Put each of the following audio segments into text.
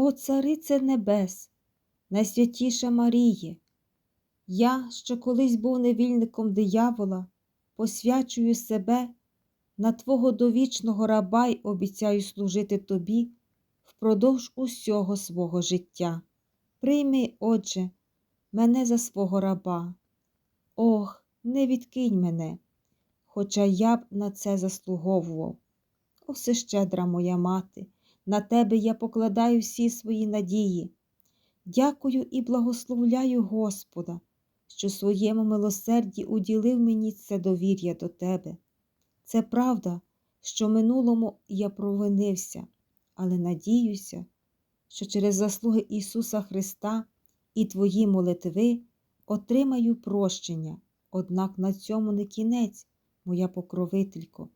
О, царице небес, найсвятіша Маріє, я, що колись був невільником диявола, посвячую себе на Твого довічного раба й обіцяю служити Тобі впродовж усього свого життя. Прийми, Отже, мене за свого раба. Ох, не відкинь мене, хоча я б на це заслуговував. О, всещедра моя мати, на тебе я покладаю всі свої надії. Дякую і благословляю Господа, що своєму милосерді уділив мені це довір'я до тебе. Це правда, що минулому я провинився, але надіюся, що через заслуги Ісуса Христа і Твої молитви отримаю прощення, однак на цьому не кінець, моя покровителько.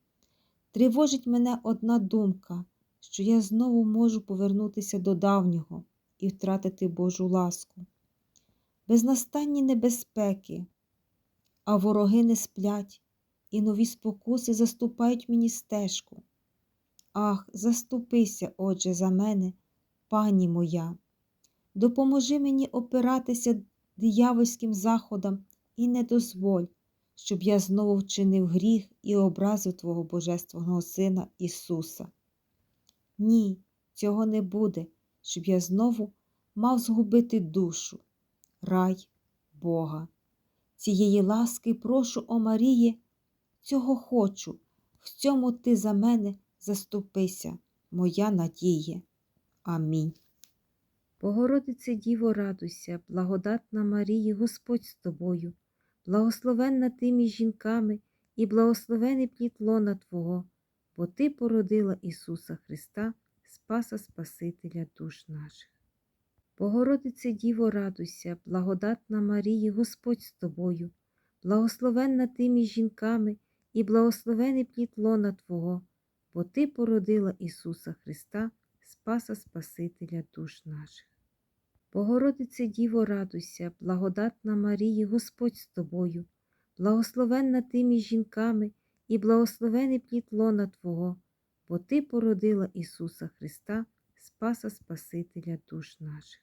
Тривожить мене одна думка, що я знову можу повернутися до давнього і втратити Божу ласку. Безнастанні небезпеки, а вороги не сплять, і нові спокуси заступають мені стежку. Ах, заступися, Отже, за мене, пані моя, допоможи мені опиратися диявольським заходам і не дозволь, щоб я знову вчинив гріх і образив Твого Божественного Сина Ісуса. Ні, цього не буде, щоб я знову мав згубити душу, рай Бога. Цієї ласки прошу о Марії, цього хочу, в цьому ти за мене заступися, моя надія. Амінь. Богородице Діво, радуйся, благодатна Марії, Господь з тобою, благословенна ти між жінками і благословений плід лона Твого, бо Ти породила Ісуса Христа, Спаса Спасителя душ наших. Богородице Діво, радуйся, благодатна Марії, Господь з тобою, благословенна ти між жінками і благословений плід лона Твого, бо Ти породила Ісуса Христа, Спаса Спасителя душ наших. Богородице Діво, радуйся, благодатна Марії, Господь з тобою, благословенна ти між жінками і благословений плід лона Твого, бо Ти породила Ісуса Христа, Спаса Спасителя душ наших.